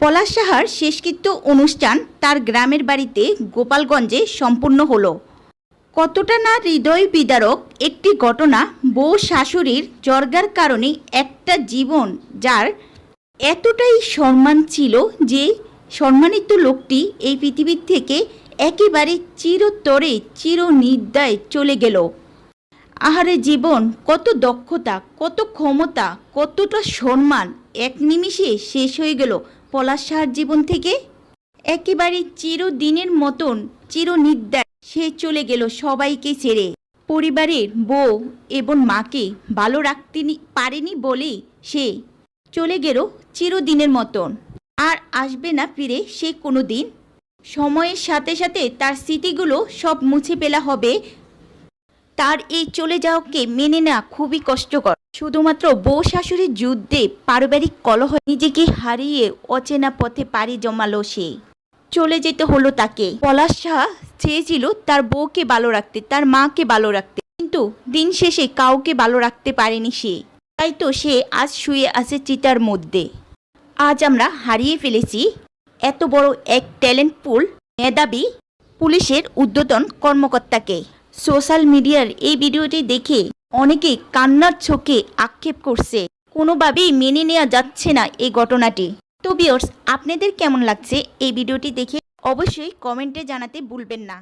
পলাশ সাহার শেষকৃত্য অনুষ্ঠান তার গ্রামের বাড়িতে গোপালগঞ্জে সম্পূর্ণ হলো। কতটা না হৃদয় বিদারক একটি ঘটনা বউ শাশুড়ির জর্গার কারণে একটা জীবন যার এতটাই সম্মান ছিল যে সম্মানিত লোকটি এই পৃথিবীর থেকে একেবারে চিরতরে, চিরনিদ্রায় চলে গেল। আহারে জীবন, কত দক্ষতা, কত ক্ষমতা, কতটা সম্মান, এক নিমিষে শেষ হয়ে গেল পলাশ সাহার জীবন থেকে? একেবারে চিরদিনের মতন, চিরনিদ্রায় সে চলে গেল সবাইকে ছেড়ে। পরিবারের বউ এবং মাকে ভালো রাখতে পারেনি বলেই সে চলে গেল চিরদিনের মতন। আর আসবে না ফিরে সে কোনো দিন সময়ের সাথে সাথে তার স্মৃতিগুলো সব মুছে ফেলা হবে তার এই চলে যাওয়াকে মেনে নেওয়া খুবই কষ্টকর। শুধুমাত্র বউ শাশুড়ির যুদ্ধে পারিবারিক কলহ নিজেকে হারিয়ে অচেনা পথে পাড়ি জমালো সে। চলে যেতে হলো তাকে। পলাশ শাহ চেয়েছিল তার বউকে ভালো রাখতে, তার মাকে ভালো রাখতে, কিন্তু দিন শেষে কাউকে ভালো রাখতে পারেনি সে। তাই তো সে আজ শুয়ে আছে চিতার মধ্যে। আজ আমরা হারিয়ে ফেলেছি এত বড় এক ট্যালেন্টফুল মেধাবী পুলিশের উদ্যতন কর্মকর্তাকে। সোশ্যাল মিডিয়ার এই ভিডিওটি দেখে অনেকে কান্নার চোখে আক্ষেপ করছে। কোনোভাবেই মেনে নেওয়া যাচ্ছে না এই ঘটনাটি। তো বিয়র্স আপনাদের কেমন লাগছে এই ভিডিওটি দেখে অবশ্যই কমেন্টে জানাতে ভুলবেন না।